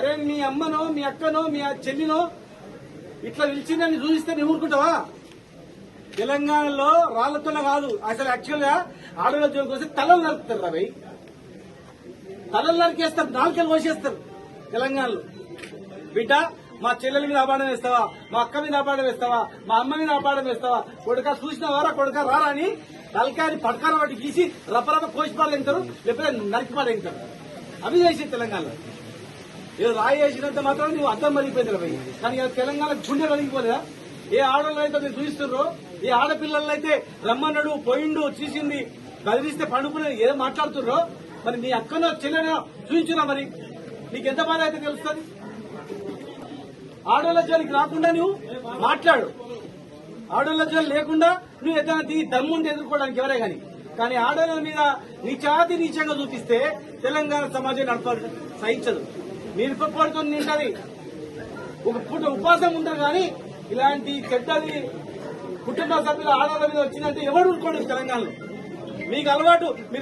అరే మీ అమ్మనో మీ అక్కనో మీ చెల్లినో ఇట్లా పిలిచిందని చూపిస్తే నువ్వు ఊరుకుంటావా? తెలంగాణలో రాళ్ళతోనే కాదు. అసలు యాక్చువల్గా ఆడవాళ్ళ జోలికి వస్తే తలలు నరుకుతారు రవి తలలు నరికేస్తారు నాలుకలు కోసేస్తారు తెలంగాణలో. బిడ్డ మా చెల్లెల మీద అపాడం వేస్తావా? మా అక్క మీద అపాడం వేస్తావా? మా అమ్మ మీద అపాడం వేస్తావా? కొడుక చూసినవారా కొడుక రారా అని తలకాయని పడకాల వాటి గీసి రపరప కోసి పాడేంటారు లేకపోతే నరికి పాడేంటారు అవి చేసి తెలంగాణలో. ఏదో రాయి వేసినంత మాత్రం నువ్వు అర్థం మరిగిపోయింది రవి కానీ తెలంగాణ గుండె కలిగిపోలేదా ఏ ఆడవాళ్ళు అయితే మీరు చూపిస్తుర్రో ఏ ఆడపిల్లలు అయితే రమ్మన్నాడు పోయిండు చూసింది బదిలిస్తే పండుకునే ఏదో మాట్లాడుతుర్రో మరి నీ అక్కనో చెల్లెనో చూపించురా మరి. నీకు ఎంత బాధ అయితే తెలుస్తుంది? ఆడవాళ్ళ జోలికి రాకుండా నువ్వు మాట్లాడు. ఆడవాళ్ళ జోలి లేకుండా నువ్వు ఏదైనా దిగి దమ్ముండి ఎదుర్కోవడానికి ఎవరే గాని కానీ ఆడవాళ్ళ మీద నీచాతి నీచంగా చూపిస్తే తెలంగాణ సమాజం నడపాలి సహించదు. నిరుపడితో నింటది ఒక పుట్ట ఉపవాసం ఉంటారు కానీ ఇలాంటి చెడ్డది కుటుంబ సభ్యుల ఆడవాళ్ళ మీద వచ్చిందంటే ఎవరు ఊరుకోడు తెలంగాణలో. మీకు అలవాటు మీరు